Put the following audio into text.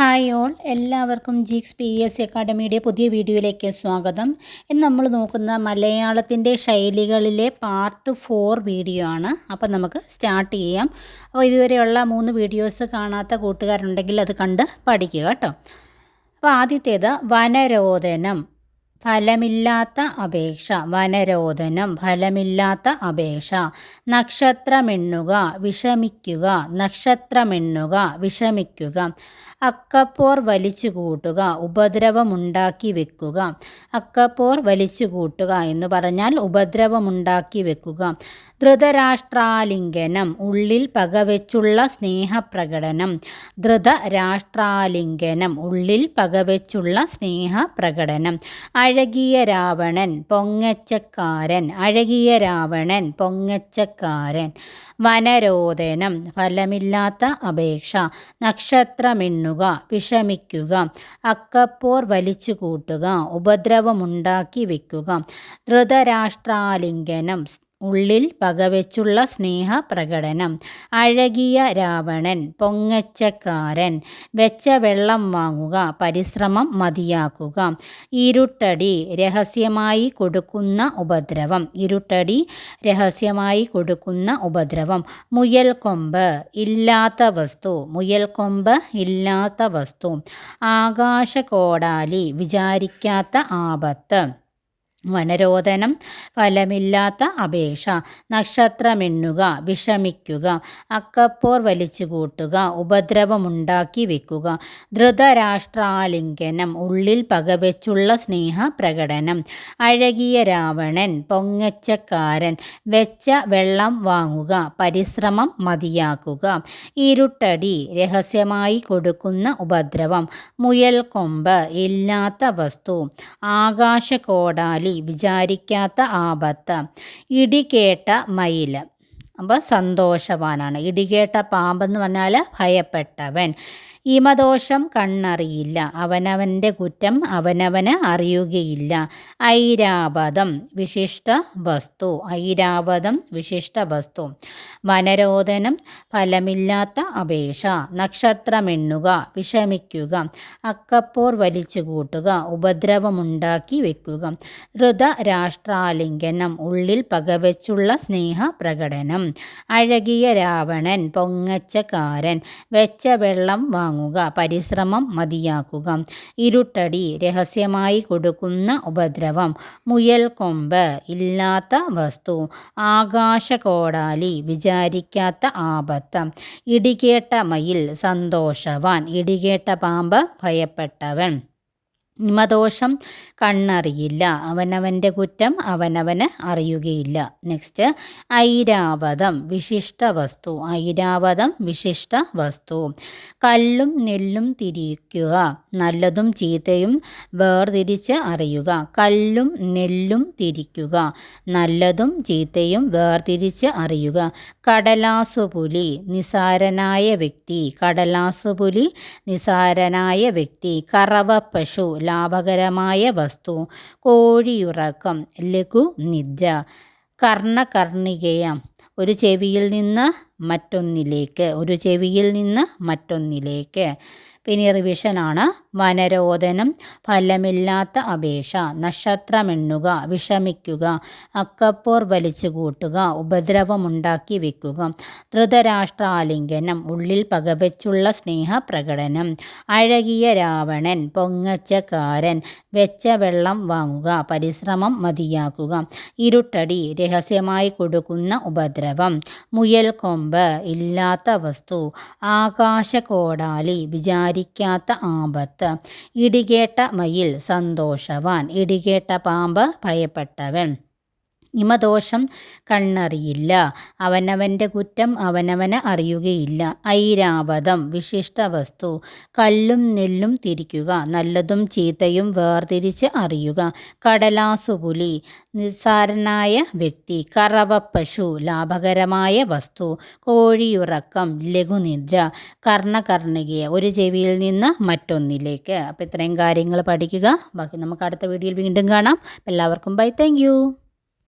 Hi all. എല്ലാവർക്കും ജിക്സ് P S അക്കാഡമിയുടെ പുതിയ വീഡിയോയിലേക്ക് സ്വാഗതം. ഇന്ന് നമ്മൾ നോക്കുന്ന മലയാളത്തിന്റെ ശൈലികളിലെ പാർട്ട് ഫോർ വീഡിയോ ആണ്. അപ്പോൾ നമുക്ക് സ്റ്റാർട്ട് ചെയ്യാം. അപ്പോൾ ഇതുവരെയുള്ള മൂന്ന് വീഡിയോസ് കാണാത്ത കൂട്ടുകാരുണ്ടെങ്കിൽ അത് കണ്ട് പഠിക്കുക കേട്ടോ. അപ്പോൾ ആദ്യത്തേത് വനരോധനം ഫലമില്ലാത്ത അപേക്ഷ. വനരോധനം ഫലമില്ലാത്ത അപേക്ഷ. നക്ഷത്രമെണ്ണുക വിഷമിക്കുക. നക്ഷത്രമെണ്ണുക വിഷമിക്കുക. അക്കപ്പോർ വലിച്ചു കൂട്ടുക ഉപദ്രവമുണ്ടാക്കി വെക്കുക. അക്കപ്പോർ വലിച്ചു കൂട്ടുക എന്ന് പറഞ്ഞാൽ ഉപദ്രവമുണ്ടാക്കി വെക്കുക. ധൃതരാഷ്ട്രാലിംഗനം ഉള്ളിൽ പകവെച്ചുള്ള സ്നേഹപ്രകടനം. ധൃതരാഷ്ട്രാലിംഗനം ഉള്ളിൽ പകവെച്ചുള്ള സ്നേഹപ്രകടനം. അഴകിയ രാവണൻ പൊങ്ങച്ചക്കാരൻ. അഴകിയ രാവണൻ പൊങ്ങച്ചക്കാരൻ. വനരോദനം ഫലമില്ലാത്ത അപേക്ഷ. നക്ഷത്രമെണ്ണുക വിഷമിക്കുക. അക്കപ്പോർ വലിച്ചു കൂട്ടുക ഉപദ്രവമുണ്ടാക്കി വയ്ക്കുക ധൃതരാഷ്ട്രാലിംഗനം ഉള്ളിൽ പകവെച്ചുള്ള സ്നേഹ പ്രകടനം അഴകിയ രാവണൻ പൊങ്ങച്ചക്കാരൻ വെച്ച വെള്ളം വാങ്ങുക പരിശ്രമം മതിയാക്കുക. ഇരുട്ടടി രഹസ്യമായി കൊടുക്കുന്ന ഉപദ്രവം. ഇരുട്ടടി രഹസ്യമായി കൊടുക്കുന്ന ഉപദ്രവം. മുയൽക്കൊമ്പ് ഇല്ലാത്ത വസ്തു. മുയൽക്കൊമ്പ് ഇല്ലാത്ത വസ്തു. ആകാശ കോടാലി വിചാരിക്കാത്ത ആപത്ത്. വനരോധനം ഫലമില്ലാത്ത അപേക്ഷ നക്ഷത്രമെണ്ണുക വിഷമിക്കുക അക്കപ്പോർ വലിച്ചു കൂട്ടുക ഉപദ്രവമുണ്ടാക്കി വെക്കുക ധൃതരാഷ്ട്രാലിംഗനം ഉള്ളിൽ പകവെച്ചുള്ള സ്നേഹ പ്രകടനം അഴകിയ രാവണൻ പൊങ്ങച്ചക്കാരൻ വെച്ച വെള്ളം വാങ്ങുക പരിശ്രമം മതിയാക്കുക ഇരുട്ടടി രഹസ്യമായി കൊടുക്കുന്ന ഉപദ്രവം മുയൽ കൊമ്പ് ഇല്ലാത്ത വസ്തു ആകാശകോടാലി വിചാരിക്കാത്ത ആപത്ത്. ഇടികേട്ട മയിൽ. അപ്പോൾ സന്തോഷവാനാണ്. ഇടികേട്ട പാമ്പെന്ന് പറഞ്ഞാൽ ഭയപ്പെട്ടവൻ. ഇമദോഷം കണ്ണറിയില്ല. അവനവന്റെ കുറ്റം അവനവന് അറിയുകയില്ല. ഐരാപദം വിശിഷ്ട വസ്തു ഐരാപദം വിശിഷ്ട വസ്തു. വനരോധനം ഫലമില്ലാത്ത അപേക്ഷ. നക്ഷത്രമെണ്ണുക വിഷമിക്കുക. അക്കപ്പോർ വലിച്ചു കൂട്ടുക ഉപദ്രവമുണ്ടാക്കി വെക്കുക. രാഷ്ട്രാലിംഗനം ഉള്ളിൽ പകവെച്ചുള്ള സ്നേഹ പ്രകടനം അഴകിയ രാവണൻ പൊങ്ങച്ചക്കാരൻ വെച്ച വെള്ളം വാങ്ങും വാങ്ങുക പരിശ്രമം മതിയാക്കുക. ഇരുട്ടടി രഹസ്യമായി കൊടുക്കുന്ന ഉപദ്രവം മുയൽ കൊമ്പ് ഇല്ലാത്ത വസ്തു ആകാശകോടാലി വിചാരിക്കാത്ത ആപത്ത് ഇടികേട്ട മയിൽ സന്തോഷവാൻ ഇടികേട്ട പാമ്പ് ഭയപ്പെട്ടവൻ. ഹിമദോഷം കണ്ണറിയില്ല. അവനവന്റെ കുറ്റം അവനവന് അറിയുകയില്ല. നെക്സ്റ്റ് ഐരാവതം വിശിഷ്ട വസ്തു. ഐരാവതം വിശിഷ്ട വസ്തു. കല്ലും നെല്ലും തിരിക്കുക. നല്ലതും ചീത്തയും വേർതിരിച്ച് അറിയുക. കല്ലും നെല്ലും തിരിക്കുക. നല്ലതും ചീത്തയും വേർതിരിച്ച് അറിയുക. കടലാസുപുലി നിസാരനായ വ്യക്തി. കടലാസുപുലി നിസാരനായ വ്യക്തി. കറവ പശു ലാഭകരമായ വസ്തു. കോഴിയുറക്കം ലഘു നിദ്ര കർണകർണികയം. ഒരു ചെവിയിൽ നിന്ന് മറ്റൊന്നിലേക്ക് ഒരു ചെവിയിൽ നിന്ന് മറ്റൊന്നിലേക്ക്. പിന്നെ റിവിഷനാണ്. വനരോധനം ഫലമില്ലാത്ത അപേക്ഷ നക്ഷത്രമെണ്ണുക വിഷമിക്കുക അക്കപ്പോർ വലിച്ചു കൂട്ടുക ഉപദ്രവമുണ്ടാക്കി വെക്കുക ധൃതരാഷ്ട്രാലിംഗനം ഉള്ളിൽ പകവച്ചുള്ള സ്നേഹപ്രകടനം അഴകിയ രാവണൻ പൊങ്ങച്ചക്കാരൻ വെച്ച വെള്ളം വാങ്ങുക പരിശ്രമം മതിയാക്കുക ഇരുട്ടടി രഹസ്യമായി കൊടുക്കുന്ന ഉപദ്രവം മുയൽ കൊമ്പ് ഇല്ലാത്ത വസ്തു ആകാശകോടാലി വിചാരിക്കാത്ത ആപത്ത്. ഇടികേട്ട മയിൽ സന്തോഷവാൻ. ഇടികേട്ട പാമ്പ് ഭയപ്പെട്ടവൻ. ഹിമദോഷം കണ്ണറിയില്ല. അവനവന്റെ കുറ്റം അവനവന് അറിയുകയില്ല. ഐരാവതം വിശിഷ്ട വസ്തു കല്ലും നെല്ലും തിരിക്കുക നല്ലതും ചീത്തയും വേർതിരിച്ച് അറിയുക കടലാസുപുലി നിസ്സാരനായ വ്യക്തി കറവപ്പശു ലാഭകരമായ വസ്തു കോഴിയുറക്കം ലഘുനിദ്ര കർണകർണികയെ ഒരു ചെവിയിൽ നിന്ന് മറ്റൊന്നിലേക്ക്. അപ്പോൾ ഇത്രയും കാര്യങ്ങൾ പഠിക്കുക. ബാക്കി നമുക്ക് അടുത്ത വീഡിയോയിൽ വീണ്ടും കാണാം. എല്ലാവർക്കും ബൈ താങ്ക്